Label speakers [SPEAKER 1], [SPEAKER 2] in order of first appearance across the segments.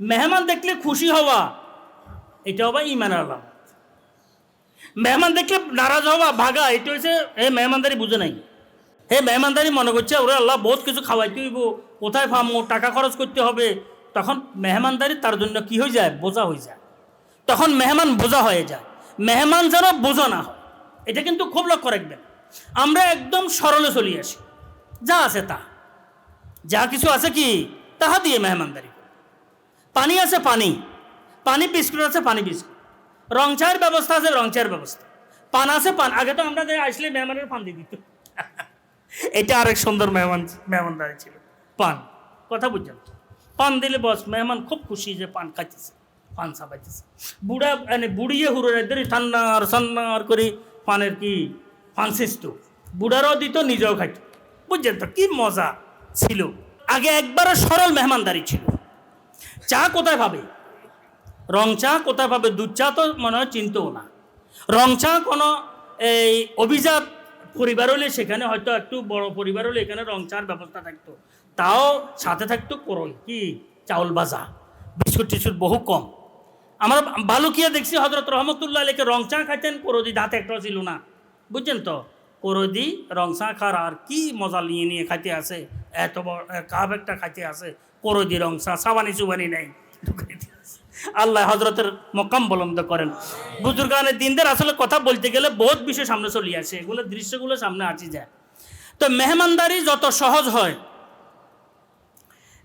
[SPEAKER 1] মেহমান দেখলে খুশি হওয়া এটা হবে ইমানের আলামত মেহমান দেখলে নারাজ হওয়া, ভাগা, এটা হচ্ছে এ মেহমানদারি বুঝে নাই। হে মেহমানদারি মনে করছে, ওরে আল্লাহ, বহুত কিছু খাওয়াইতে হইব, কোথায় ফামো, টাকা খরচ করতে হবে? তখন মেহমানদারি তার জন্য কি হয়ে যায়? বোঝা হয়ে যায়। তখন মেহমান বোঝা হয়ে যায়। মেহমান যেন বোঝা না হয়। এটা কিন্তু খুব লক্ষ্য রাখবেন। আমরা একদম সরলে চলি আসি। যা আছে তা। যা কিছু আছে কি, তাহা দিয়ে মেহমানদারি। পানি আছে পানি। পানি বিস্কুট আছে পানি বিস্কুট। রং চায়ের ব্যবস্থা আছে, রং চায়ের ব্যবস্থা। পান আছে পান। আগে তো আমরা আসলে মেহমানের পান দিয়ে দিত। এটা আরেক সুন্দর মেহমান, মেহমানদারি ছিল। পান, কথা তো? পান দিলে বস, মেহমান খুব খুশি যে পান খাইতেছে, পান সাবাইতেছে। বুড়া মানে বুড়িয়ে হুড়ো একদম ঠান্নার সান্নার করে পানের কি, পান সিস্ত। বুড়ারও দিত, নিজেও খাইত। বুঝছেন তো? কি মজা ছিল। আগে একবারও সরল মেহমানদারি ছিল। চা কোথায় পাবে? রং চা কোথায় পাবে? দুধ চা তো মনে হয় চিনতেও না। রং চা কোনো এই অভিজাত পরিবার হলে সেখানে হয়তো একটু বড় পরিবার হলে এখানে রং চার ব্যবস্থা থাকতো। তাও সাথে থাকতো করই, কি? চাউল ভাজা। বিস্কুট টিস্কুট বহু কম। আমরা বালুকিয়া দেখছি হজরত রহমতুল্লাহ আলীকে রং চা খাইতেন করদি দাঁতে একটাও ছিল না। বুঝছেন তো? করদি রং চা খার আর কি মজা নিয়ে নিয়ে খাইতে আসে এত বড় কাপ একটা খাইতে আসে করদি রংসা, সাবানি চুবানি নেই। আল্লাহ হজরতের মকাম বলন্দ করেন। বুজুর্গানের দিনদের আসলে কথা বলতে গেলে বহুত বিষয় সামনে চলে আসে। এগুলো দৃশ্যগুলো সামনে আসি যায়। তো মেহমানদারি যত সহজ হয়,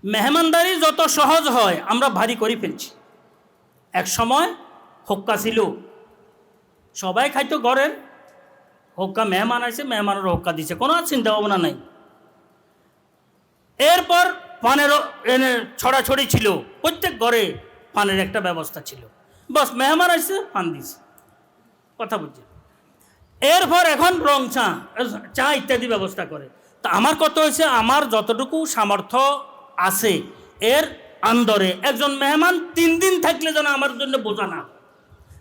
[SPEAKER 1] মেহমানদারি যত সহজ হয়, আমরা ভারী করে ফেলছি। এক সময় হোক্কা ছিল। সবাই খাইতো ঘরের হোক্কা মেহমান আছে মেহমানের হোক্কা দিছে। কোনো চিন্তা ভাবনা নাই। এরপর পানের এনে ছড়াছড়ি ছিল। প্রত্যেক ঘরে পানের একটা ব্যবস্থা ছিল। বস মেহমান আসছে, পান দিছে। কথা বুঝছে এরপর এখন রং চা চা ইত্যাদি ব্যবস্থা করে। তা আমার কত হয়েছে, আমার যতটুকু সামর্থ্য আছে, এর আন্দরে একজন মেহমান তিন দিন থাকলে যেন আমার জন্য বোঝা না।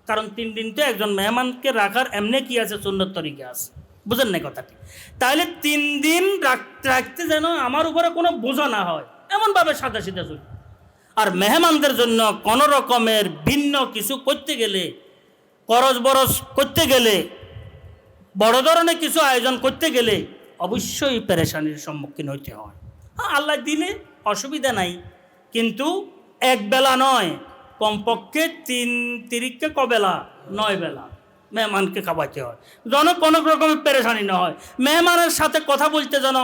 [SPEAKER 1] কারণ তিন দিন তো একজন মেহমানকে রাখার এমনি কি আছে সুন্দর তরিকা আছে। বুঝেন না কথাটি? তাহলে তিন দিন রাখতে যেন আমার উপরে কোনো বোঝা না হয়, এমনভাবে সাদা সিধা চলি আর মেহমানদের জন্য কোনো রকমের ভিন্ন কিছু করতে গেলে, করজ বরজ করতে গেলে, বড় ধরনের কিছু আয়োজন করতে গেলে অবশ্যই পেরেশানির সম্মুখীন হইতে হয়। হ্যাঁ আল্লাহ দিলে অসুবিধা নাই, কিন্তু এক বেলা নয় কমপক্ষে তিন তিরিখকে কবেলা? নয় বেলা। মেহমানকে খাওয়াইতে হয়। যেন কোনো রকমের পেরেশানি না হয়। মেহমানের সাথে কথা বলতে যেন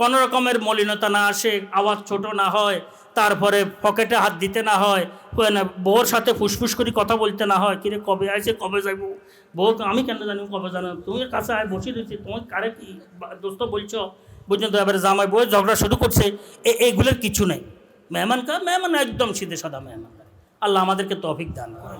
[SPEAKER 1] কোনো রকমের মলিনতা না আসে, আওয়াজ ছোট না হয়, তারপরে পকেটে হাত দিতে না হয় বউর সাথে ফুসফুস করে কথা বলতে না হয়, কিরে, কবে আসে কবে যাইব? বউ, আমি কেন জানি, কবে জানো? তুমি কাছে আয় বসে রয়েছি তোমার কারে কি দোস্ত বলছো? বুঝলেন তো, এবারে জামাই বউ ঝগড়া শুরু করছে। এইগুলোর কিছু নেই। মেহমান কা, মেহমান একদম সিধে সাদা মেহমান। আল্লাহ আমাদেরকে তফিক দান করে